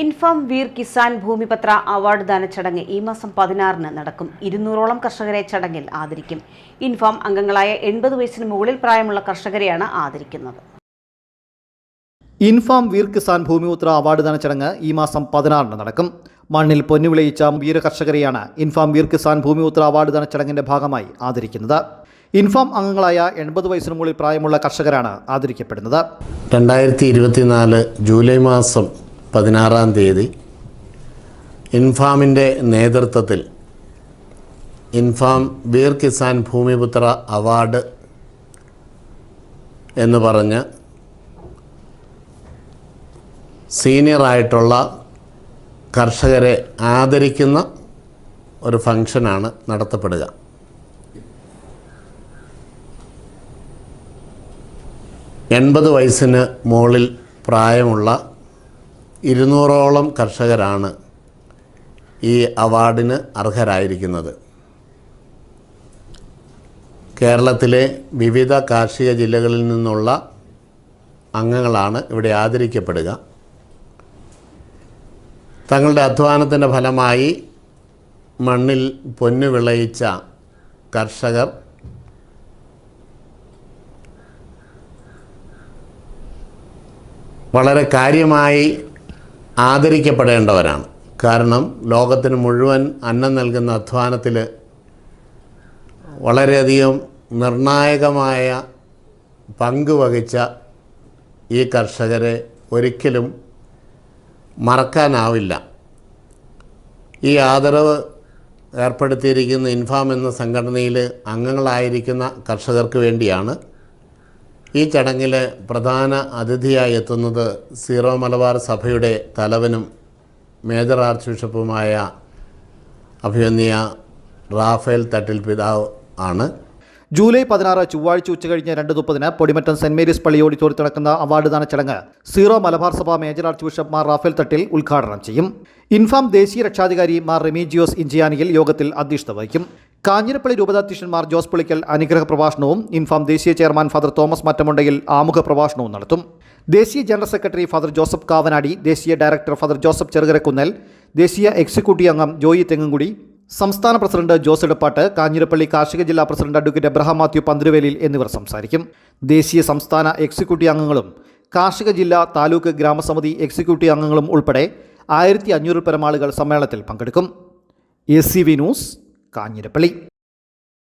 Infam Veer Kisan Bhoomipatra award ദാന ചടങ്ങ് ഈ മാസം പതിനാറിന് നടക്കും. ഇരുന്നൂറോളം കർഷകരെ ചടങ്ങിൽ ആദരിക്കും. ഇൻഫാം അംഗങ്ങളായ എൺപത് വയസ്സിന് മുകളിൽ പ്രായമുള്ള കർഷകരെയാണ് ആദരിക്കുന്നത്. ഇൻഫാം വീർ കിസാൻ ഭൂമിപുത്ര അവാർഡ് ദാന ചടങ്ങ് ഈ മാസം പതിനാറിന് നടക്കും. മണ്ണിൽ പൊന്നു വിളയിച്ച വീര കർഷകരെയാണ് ഇൻഫാം വീർ കിസാൻ ഭൂമിപുത്ര അവാർഡ് ദാന ചടങ്ങിന്റെ ഭാഗമായി ആദരിക്കുന്നത്. ഇൻഫാം അംഗങ്ങളായ എൺപത് വയസ്സിന് മുകളിൽ പ്രായമുള്ള കർഷകരാണ് ആദരിക്കപ്പെടുന്നത്. രണ്ടായിരത്തി ഇരുപത്തിനാല് ജൂലൈ മാസം പതിനാറാം തീയതി ഇൻഫാമിന്റെ നേതൃത്വത്തിൽ ഇൻഫാം വീർ കിസാൻ ഭൂമിപുത്ര അവാർഡ് എന്ന് പറഞ്ഞ് സീനിയറായിട്ടുള്ള കർഷകരെ ആദരിക്കുന്ന ഒരു ഫങ്ഷനാണ് നടത്തപ്പെടുക. എൺപത് വയസ്സിന് മുകളിൽ പ്രായമുള്ള ഇരുന്നൂറോളം കർഷകരാണ് ഈ അവാർഡിന് അർഹരായിരിക്കുന്നത്. കേരളത്തിലെ വിവിധ കാർഷിക ജില്ലകളിൽ നിന്നുള്ള അംഗങ്ങളാണ് ഇവിടെ ആദരിക്കപ്പെടുക. തങ്ങളുടെ അധ്വാനത്തിന്റെ ഫലമായി മണ്ണിൽ പൊന്നു വിളയിച്ച കർഷകർ വളരെ കാര്യമായി ആദരിക്കപ്പെടേണ്ടവരാണ്. കാരണം ലോകത്തിന് മുഴുവൻ അന്നം നൽകുന്ന അധ്വാനത്തിൽ വളരെയധികം നിർണായകമായ പങ്ക് വഹിച്ച ഈ കർഷകരെ ഒരിക്കലും മറക്കാനാവില്ല. ഈ ആദരവ് ഏർപ്പെടുത്തിയിരിക്കുന്ന ഇൻഫാം എന്ന സംഘടനയിൽ അംഗങ്ങളായിരിക്കുന്ന കർഷകർക്ക് വേണ്ടിയാണ് ഈ ചടങ്ങിൽ പ്രധാന അതിഥിയായി എത്തുന്നത് സീറോ മലബാർ സഭയുടെ തലവനും മേജർ ആർച്ച് ബിഷപ്പുമായ അഭിമന്യ റാഫേൽ തട്ടിൽ പിതാവ് ആണ്. ജൂലൈ പതിനാറ് ചൊവ്വാഴ്ച ഉച്ചകഴിഞ്ഞ് രണ്ട് മുപ്പതിന് പൊടിമറ്റം സെന്റ് മേരീസ് പള്ളി ഓഡിറ്റോറിയത്തിൽ നടക്കുന്ന അവാർഡ് ദാന ചടങ്ങ് സീറോ മലബാർ സഭ major archbishop Mar Rafale Thattil ഉദ്ഘാടനം ചെയ്യും. ഇൻഫാം ദേശീയ രക്ഷാധികാരി മാർ റെമീജിയോസ് ഇഞ്ചിയാനിയിൽ യോഗത്തിൽ അധ്യക്ഷത വഹിക്കും. കാഞ്ഞിരപ്പള്ളി രൂപതാധ്യക്ഷൻ മാർ ജോസ് പുളിക്കൽ അനുഗ്രഹ പ്രഭാഷണവും ഇൻഫാം ദേശീയ ചെയർമാൻ ഫാദർ തോമസ് മറ്റമുണ്ടയിൽ ആമുഖ പ്രഭാഷണവും നടത്തും. ദേശീയ general secretary father Joseph Kavanadi ദേശീയ ഡയറക്ടർ ഫാദർ ജോസഫ് ചെറുകരക്കുന്നൽ ദേശീയ എക്സിക്യൂട്ടീവ് അംഗം ജോയി തെങ്ങുംകുടി സംസ്ഥാന പ്രസിഡന്റ് ജോസ് ഇടപ്പാട്ട് കാഞ്ഞിരപ്പള്ളി കാർഷിക ജില്ലാ president advocate Abraham Mathew Panthiruvelil എന്നിവർ സംസാരിക്കും. ദേശീയ സംസ്ഥാന എക്സിക്യൂട്ടീവ് അംഗങ്ങളും കാർഷിക ജില്ലാ താലൂക്ക് ഗ്രാമസമിതി എക്സിക്യൂട്ടീവ് അംഗങ്ങളും ഉൾപ്പെടെ ആയിരത്തി അഞ്ഞൂറിൽ പരമാളുകൾ സമ്മേളനത്തിൽ പങ്കെടുക്കും. A C V news Kanjirappally.